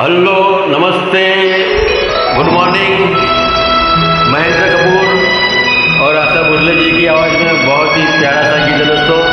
Hello, नमस्ते। Good morning. Mahendra Kapoor और आशा भोसले जी की आवाज़ में बहुत ही प्यारा सा गीत है दोस्तों।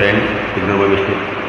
Friend ignore mistake